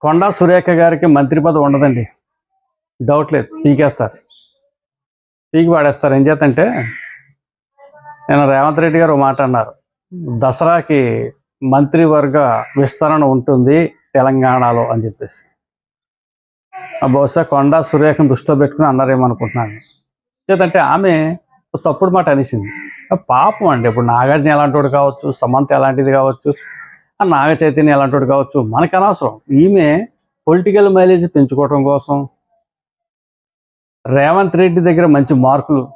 కొండా సురేఖ గారికి మంత్రి పదవి ఉండదండి. డౌట్ లేదు. పీకేస్తారు. పీకి పాడేస్తారు. ఏం చేతంటే నేను రేవంత్ రెడ్డి గారు ఒక మాట అన్నారు. దసరాకి మంత్రివర్గ విస్తరణ ఉంటుంది తెలంగాణలో అని చెప్పేసి. ఆ బహుశా కొండా సురేఖను దృష్టిలో పెట్టుకుని అన్నారేమనుకుంటున్నాను. చేతంటే ఆమె తప్పుడు మాట అనేసింది. పాపం అండి. ఇప్పుడు నాగార్జున ఎలాంటి కావచ్చు సమంత ఎలాంటిది కావచ్చు నాగ చైతన్య ఎలాంటి కావచ్చు? మనకు అనవసరం. ఈమె పొలిటికల్ మైలేజ్ పెంచుకోవడం కోసం రేవంత్ రెడ్డి దగ్గర మంచి మార్కులు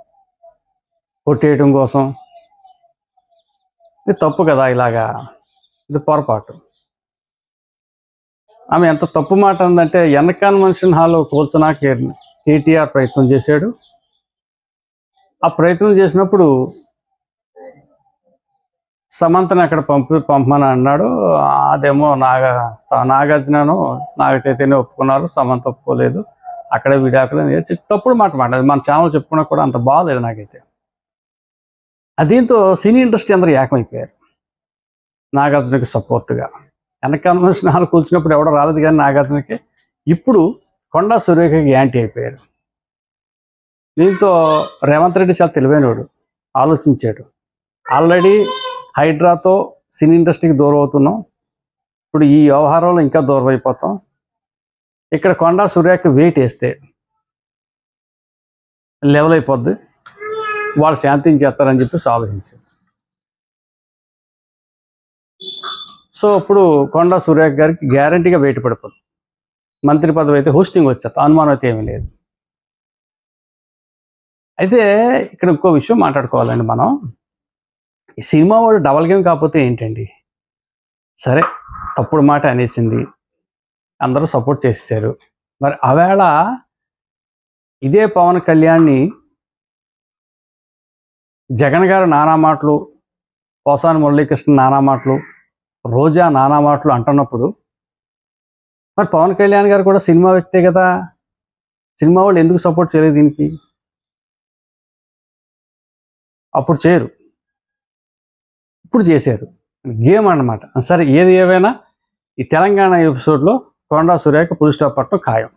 కొట్టేయటం కోసం ఇది తప్పు కదా ఇలాగా. ఇది పొరపాటు. ఆమె ఎంత తప్పు మాట ఉందంటే ఎన్ కన్వెన్షన్ హాల్ కూల్చనా కేటీఆర్ ప్రయత్నం చేశాడు. ఆ ప్రయత్నం చేసినప్పుడు సమంతను అక్కడ పంపి పంపమని అన్నాడు. అదేమో నాగ నాగార్జునను నాగ చైతన్య ఒప్పుకున్నారు. సమంత ఒప్పుకోలేదు. అక్కడే విడాకులు అనేది తప్పుడు మాట మాట. మన ఛానల్ చెప్పుకున్నా కూడా అంత బాగాలేదు నాకైతే. దీంతో సినీ ఇండస్ట్రీ అందరూ ఏకమైపోయారు. నాగార్జునకి సపోర్ట్గా. వెనక కన్వెన్షన్ హాల్ కూర్చున్నప్పుడు ఎవడో రాలేదు కానీ నాగార్జునకి ఇప్పుడు కొండా సురేఖకి యాంటీ అయిపోయారు. దీంతో రేవంత్ రెడ్డి చాలా తెలివైనవాడు ఆలోచించాడు. ఆల్రెడీ హైడ్రాతో సినీ ఇండస్ట్రీకి దూరం అవుతున్నాం ఇప్పుడు ఈ వ్యవహారంలో ఇంకా దూరం అయిపోతాం ఇక్కడ కొండా సూర్యకి వెయిట్ వేస్తే లెవెల్ అయిపోద్ది. వాళ్ళు శాంతించేస్తారని చెప్పేసి ఆలోచించారు. సో ఇప్పుడు కొండా సూర్య గారికి గ్యారంటీగా వెయిట్ పడిపోతుంది మంత్రి పదవి అయితే హోస్టింగ్ వచ్చేది అనుమానం అయితే ఏమీ లేదు. అయితే ఇక్కడ ఇంకో విషయం మాట్లాడుకోవాలండి మనం. ఈ సినిమా వాడు డబల్ గేమ్ కాకపోతే ఏంటండి? సరే తప్పుడు మాట అనేసింది. అందరూ సపోర్ట్ చేసేసారు మరి ఆవేళ ఇదే పవన్ కళ్యాణ్ని జగన్ గారు నానా మాటలు పోసాని మురళీకృష్ణ నానా మాటలు రోజా నానా మాటలు అంటున్నప్పుడు మరి పవన్ కళ్యాణ్ గారు కూడా సినిమా వ్యక్తే కదా? సినిమా వాళ్ళు ఎందుకు సపోర్ట్ చేయలేదు దీనికి? అప్పుడు చేయరు. ఇప్పుడు చేశారు. గేమ్ అన్నమాట. సరే ఏది ఏవైనా ఈ తెలంగాణ ఎపిసోడ్లో కొండా సురేఖ పులి స్టాప్ పట్టడం ఖాయం.